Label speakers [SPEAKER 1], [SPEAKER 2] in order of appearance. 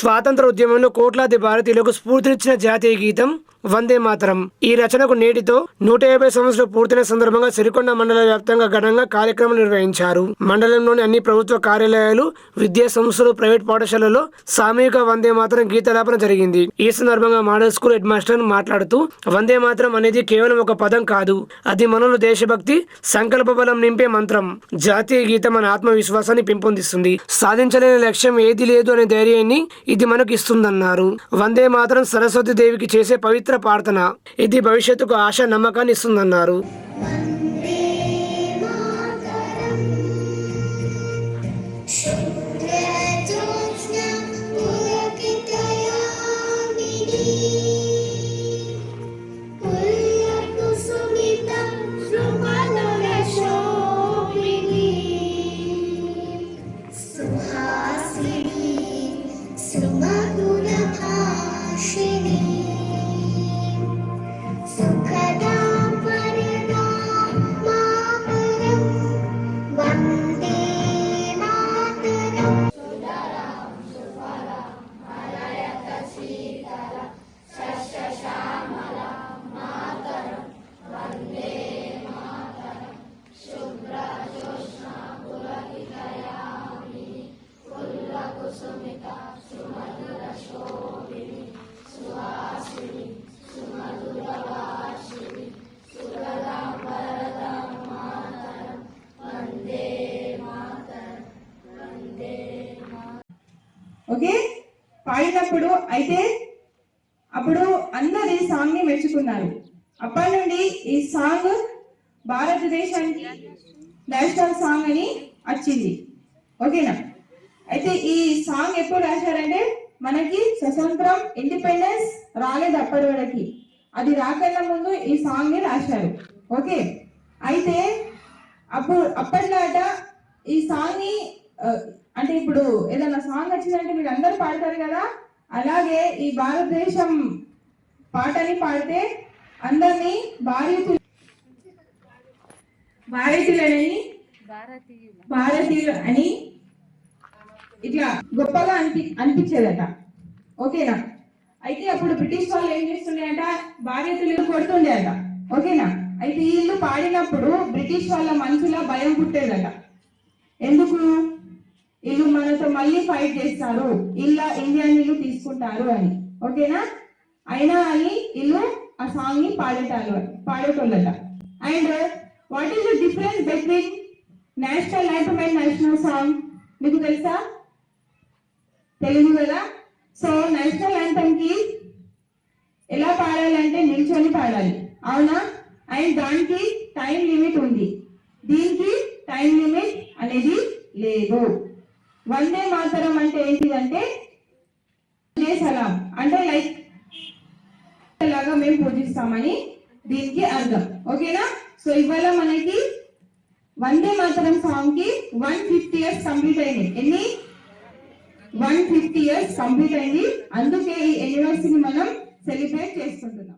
[SPEAKER 1] స్వాతంత్ర ఉద్యమంలో కోట్లాది భారతీయులకు స్ఫూర్తినిచ్చిన జాతీయ గీతం వందే మాతరం. ఈ రచనకు నేటితో నూట యాభై సంవత్సరాలు పూర్తయిన సందర్భంగా సిరికొండ మండల వ్యాప్తంగా ఘనంగా కార్యక్రమం నిర్వహించారు. మండలంలోని అన్ని ప్రభుత్వ కార్యాలయాలు విద్యా సంస్థలు ప్రైవేట్ పాఠశాలలో సామూహిక వందే మాతరం గీతలాపన జరిగింది. ఈ సందర్భంగా మోడల్ స్కూల్ హెడ్ మాస్టర్ మాట్లాడుతూ వందే మాతరం అనేది కేవలం ఒక పదం కాదు. అది మనలో దేశభక్తి సంకల్ప బలం నింపే మంత్రం. జాతీయ గీతం మన ఆత్మవిశ్వాసాన్ని పెంపొందిస్తుంది. సాధించలేని లక్ష్యం ఏది లేదు అనే ధైర్యాన్ని ఇది మనకు ఇస్తుందన్నారు వందే మాత్రం సరస్వతి దేవికి చేసే పవిత్ర ప్రార్థన. ఇది భవిష్యత్తుకు ఆశ నమ్మకాన్ని ఇస్తుందన్నారు.
[SPEAKER 2] nada.
[SPEAKER 3] ఓకే? పాడినప్పుడు అయితే అప్పుడు అందరు ఈ సాంగ్ని మెచ్చుకున్నారు. అప్పటి నుండి ఈ సాంగ్ భారతదేశానికి నేషనల్ సాంగ్ అని వచ్చింది. ఓకేనా? అయితే ఈ సాంగ్ ఎప్పుడు రాశారంటే మనకి స్వతంత్రం ఇండిపెండెన్స్ రాలేదు అప్పటి వరకు. అది రాకన్నా ముందు ఈ సాంగ్ని రాశారు. ఓకే? అయితే అప్పుడు అప్పట్లాట ఈ సాంగ్ని అంటే ఇప్పుడు ఏదైనా సాంగ్ వచ్చిందంటే మీరు అందరూ పాడతారు కదా? అలాగే ఈ భారతదేశం పాటని పాడితే అందరినీ భారతీయులు భారతీయులని భారతీయులు అని ఇట్లా గొప్పగా అనిపి అనిపించేదట. ఓకేనా? అయితే అప్పుడు బ్రిటిష్ వాళ్ళు ఏం చేస్తుండేట భారతీయులు కొడుతుండేట ఓకేనా? అయితే వీళ్ళు పాడినప్పుడు బ్రిటిష్ వాళ్ళ మనసులో భయం పుట్టేదట. ఎందుకు? వీళ్ళు మనతో మళ్ళీ ఫైట్ చేస్తారు. ఇలా ఇండియా వీళ్ళు తీసుకుంటారు అని. ఓకేనా అయినా అని వీళ్ళు ఆ సాంగ్ని పాడేటారు పాడేటోళ్ళట. And what is the difference between national anthem and national song మీకు తెలుసా? తెలుగు కదా సో నేషనల్ యాంథమ్కి ఎలా పాడాలంటే నిల్చొని పాడాలి. అవునా? అండ్ దానికి టైం లిమిట్ ఉంది. దీనికి టైం లిమిట్ అనేది లేదు. వందే మాతరం అంటే ఏంటిదంటే జై సలాం. అంటే లైక్ లాగా మేము పూజిస్తామని దీనికి అర్థం. ఓకేనా? సో ఇవాళ మనకి వందే మాతరం సాంగ్కి వన్ ఫిఫ్టీ ఇయర్స్ కంప్లీట్ అయింది. ఎన్ని? వన్ ఫిఫ్టీ ఇయర్స్ కంప్లీట్ అయింది. అందుకే ఈ యూనివర్సిటీని మనం సెలబ్రేట్ చేసుకుంటున్నాం.